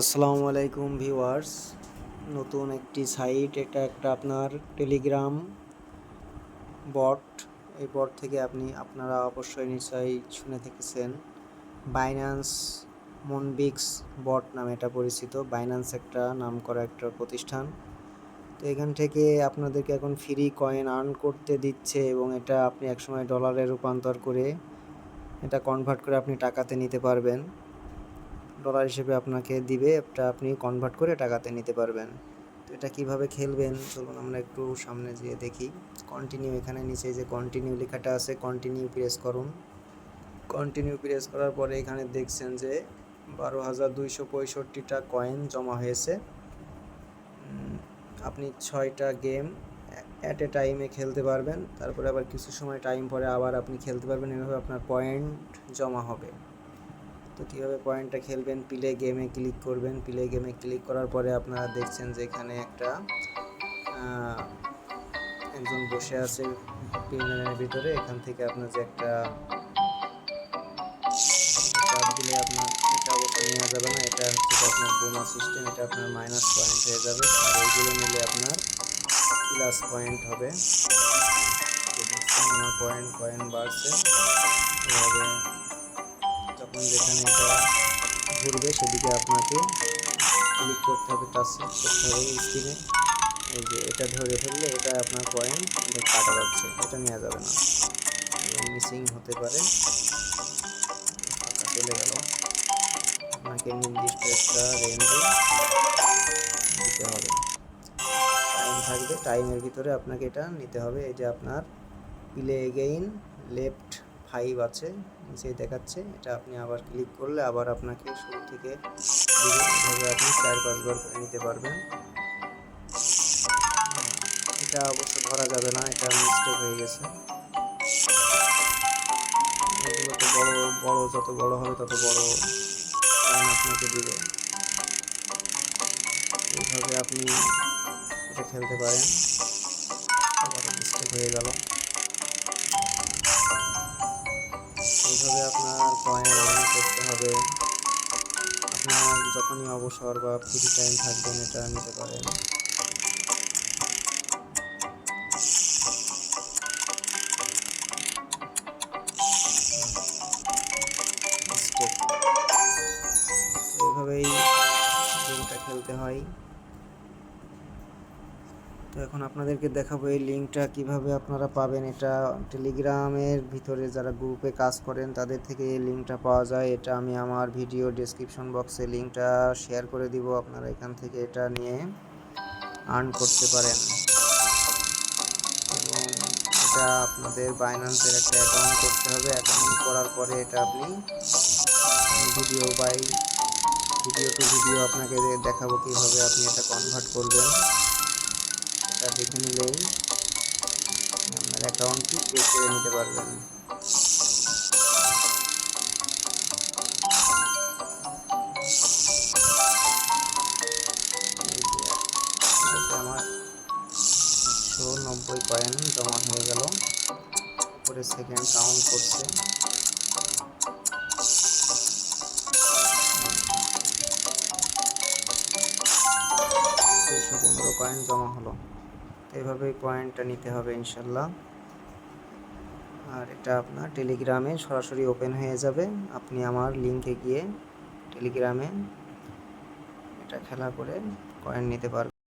আসসালামু আলাইকুম ভিউয়ার্স। নতুন একটি সাইট, এটা একটা আপনার টেলিগ্রাম বট। এই বট থেকে আপনি, আপনারা অবশ্যই নিশ্চয়ই শুনে থেকেছেন। বাইন্যান্স মনবিক্স বট নামে এটা পরিচিত। বাইন্যান্স একটা নাম করা একটা প্রতিষ্ঠান। তো এখান থেকে আপনাদেরকে এখন ফ্রি কয়েন আর্ন করতে দিচ্ছে এবং এটা আপনি একসময় ডলারে রূপান্তর করে এটা কনভার্ট করে আপনি টাকাতে নিতে পারবেন। ডলার হিসেবে আপনাকে দিবে, এটা আপনি কনভার্ট করে টাকাতে নিতে পারবেন। তো এটা কীভাবে খেলবেন? চলুন আমরা একটু সামনে যেয়ে দেখি। কন্টিনিউ এখানে নিচে যে কন্টিনিউ লেখাটা আছে কন্টিনিউ প্রেস করুন। কন্টিনিউ প্রেস করার পরে এখানে দেখছেন যে বারো হাজার দুইশো পঁয়ষট্টিটা কয়েন জমা হয়েছে। আপনি ছয়টা গেম অ্যাট এ টাইমে খেলতে পারবেন। তারপরে আবার কিছু সময় টাইম পরে আবার আপনি খেলতে পারবেন। এভাবে আপনার পয়েন্ট জমা হবে। তো কীভাবে পয়েন্টটা খেলবেন? প্লে গেমে ক্লিক করবেন। প্লে গেমে ক্লিক করার পরে আপনারা দেখছেন যে এখানে একটা একজন বসে আছে পিনের ভিতরে। এখান থেকে আপনার যে একটা চাপ দিলে আপনার এটা অবশ্য নেওয়া যাবে না। এটা হচ্ছে আপনার বোমা সিস্টেম এটা আপনার মাইনাস পয়েন্ট হয়ে যাবে। আর এইগুলো নিলে আপনার প্লাস পয়েন্ট হবে। আমার পয়েন্ট কয়েন বাড়ছে। এভাবে যখন যেখানে এটা ঘুরবে, সেদিকে আপনাকে ক্লিক করতে হবে টাচ করতে হবে স্ক্রিনে এই যে এটা ধরে ফেললে এটা আপনার পয়েন্ট এটা কাটা যাচ্ছে, এটা নেওয়া যাবে না। মিসিং হতে পারে। চলে গেল। আপনাকে নির্দিষ্ট একটা রেঞ্জে দিতে হবে। টাইম থাকবে টাইমের ভিতরে আপনাকে এটা নিতে হবে। এই যে আপনার প্লে এগেইন লেফট ফাইভ আছে নিচে দেখাচ্ছে। এটা আপনি আবার ক্লিক করলে আবার আপনাকে শুরু থেকে আপনি চার পাঁচবার করে নিতে পারবেন। এটা অবশ্য ধরা যাবে না, এটা মিস্টেক হয়ে গেছে। বড় বড়, যত বড় হবে তত বড় আপনাকে দিবে। এইভাবে আপনি এটা খেলতে পারেন। আবার মিস্টেক হয়ে গেল। যখনই অবসর বা ফ্রি টাইম থাকবেন এটা নিতে পারেন. এইভাবেই গেমটা খেলতে হয় তো এখন আপনাদেরকে দেখাবো এই লিঙ্কটা কীভাবে আপনারা পাবেন। এটা টেলিগ্রামের ভিতরে যারা গ্রুপে কাজ করেন, তাদের থেকে এই লিঙ্কটা পাওয়া যায়। এটা আমি আমার ভিডিও ডেসক্রিপশন বক্সে লিঙ্কটা শেয়ার করে দিব। আপনারা এখান থেকে এটা নিয়ে আর্ন করতে পারেন। এটা আপনাদের বাইন্যান্সের একটা অ্যাকাউন্ট করতে হবে। অ্যাকাউন্ট করার পরে এটা আপনি video by video to video আপনাকে দেখাবো কীভাবে আপনি এটা কনভার্ট করবেন। দেখে নিলেই আপনার অ্যাকাউন্টটি চেক করে নিতে পারবেন। আমার একশো নব্বই কয়েন জমা হয়ে গেল। পরে সেকেন্ড কাউন্ট করছে। দুইশো পনেরো কয়েন জমা হলো। তো এইভাবেই পয়েন্টটা নিতে হবে ইনশাল্লাহ। আর এটা আপনার টেলিগ্রামে সরাসরি ওপেন হয়ে যাবে। আপনি আমার লিঙ্কে গিয়ে টেলিগ্রামে এটা খেলা করে কয়েন নিতে পারবেন।